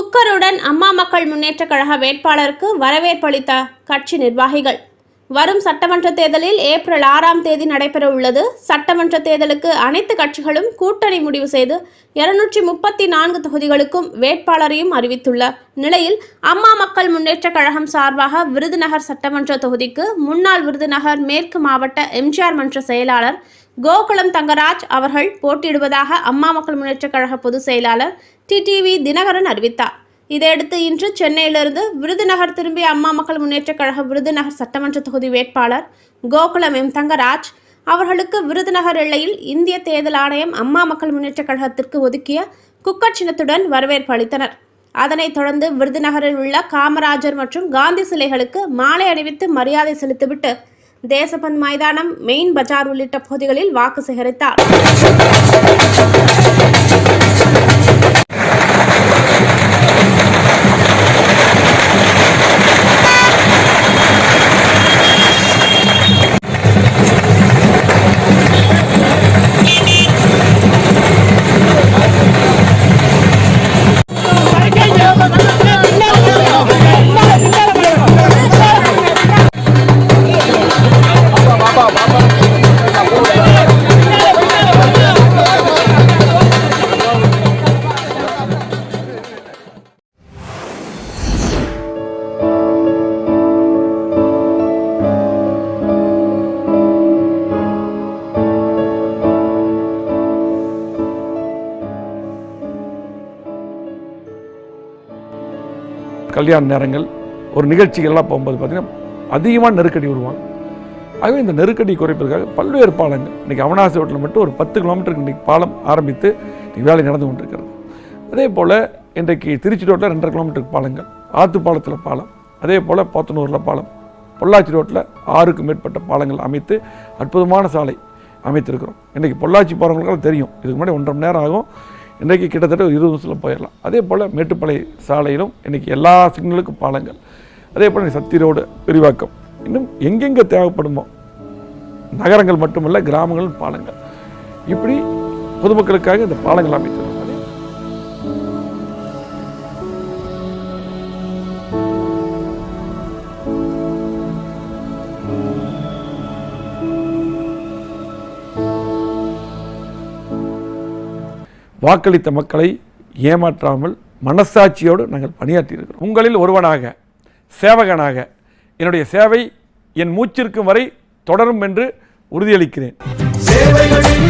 குக்கருடன் அம்மா மக்கள் முன்னேற்ற கழக வேட்பாளருக்கு வரவேற்பளித்த கட்சி நிர்வாகிகள். வரும் சட்டமன்ற தேர்தலில் ஏப்ரல் ஆறாம் தேதி நடைபெற உள்ளது சட்டமன்ற தேர்தலுக்கு அனைத்து கட்சிகளும் கூட்டணி முடிவு செய்து இருநூற்றி முப்பத்தி நான்கு தொகுதிகளுக்கும் வேட்பாளரையும் அறிவித்துள்ள நிலையில் அம்மா மக்கள் முன்னேற்ற கழகம் சார்பாக விருதுநகர் சட்டமன்ற தொகுதிக்கு முன்னாள் விருதுநகர் மேற்கு மாவட்ட எம்ஜிஆர் மன்ற செயலாளர் கோகுலம் தங்கராஜ் அவர்கள் போட்டியிடுவதாக அம்மா மக்கள் முன்னேற்ற கழக பொதுச் செயலாளர் டிடிவி தினகரன் அறிவித்தார். இதையடுத்து இன்று சென்னையிலிருந்து விருதுநகர் திரும்பிய அம்மா மக்கள் முன்னேற்றக் கழக விருதுநகர் சட்டமன்ற தொகுதி வேட்பாளர் கோகுலம் எம் தங்கராஜ் அவர்களுக்கு விருதுநகர் எல்லையில் இந்திய தேர்தல் ஆணையம் அம்மா மக்கள் முன்னேற்ற கழகத்திற்கு ஒதுக்கிய குக்கர் சின்னத்துடன் வரவேற்பு அளித்தனர். அதனைத் தொடர்ந்து விருதுநகரில் உள்ள காமராஜர் மற்றும் காந்தி சிலைகளுக்கு மாலை அணிவித்து மரியாதை செலுத்திவிட்டு தேசபந்த் மைதானம் மெயின் பஜார் உள்ளிட்ட பகுதிகளில் வாக்கு சேகரித்தார். கல்யாண நேரங்கள் ஒரு நிகழ்ச்சிகள்லாம் போகும்போது பார்த்திங்கன்னா அதிகமாக நெருக்கடி உருவாகும். ஆகவே இந்த நெருக்கடி குறைப்பதற்காக பல்வேறு பாலங்கள் இன்றைக்கி அவனாசி ரோட்டில் மட்டும் ஒரு பத்து கிலோமீட்டருக்கு இன்றைக்கி பாலம் ஆரம்பித்து இன்றைக்கி வேலை நடந்து கொண்டிருக்கிறது. அதே போல் இன்றைக்கு திருச்சி ரோட்டில் ரெண்டரை கிலோமீட்டருக்கு பாலங்கள் ஆத்துப்பாலத்தில் பாலம் அதே போல் போத்தனூரில் பாலம் பொள்ளாச்சி ரோட்டில் ஆறுக்கு மேற்பட்ட பாலங்கள் அமைத்து அற்புதமான சாலை அமைத்திருக்கிறோம். இன்றைக்கி பொள்ளாச்சி போகிறவங்களுக்கெல்லாம் தெரியும் இதுக்கு முன்னாடி ஒன்றரை மணி நேரம் ஆகும். இன்றைக்கி கிட்டத்தட்ட ஒரு இருபது நிமிஷத்தில் போயிடலாம். அதே போல் மேட்டுப்பாளைய சாலையிலும் இன்றைக்கி எல்லா சிக்னலுக்கும் பாலங்கள். அதே போல் சக்தி ரோடு விரிவாக்கம். இன்னும் எங்கெங்கே தேவைப்படுமோ நகரங்கள் மட்டுமல்ல கிராமங்கள் பாலங்கள். இப்படி பொதுமக்களுக்காக இந்த பாலங்கள் அமைத்திருக்கிறோம் வாக்களித்த மக்களை ஏமாற்றாமல் மனசாட்சியோடு நாங்கள் பணியாற்றியிருக்கிறோம். உங்களில் ஒருவனாக சேவகனாக என்னுடைய சேவை என் மூச்சிற்கும் வரை தொடரும் என்று உறுதியளிக்கிறேன். சேவைகளின்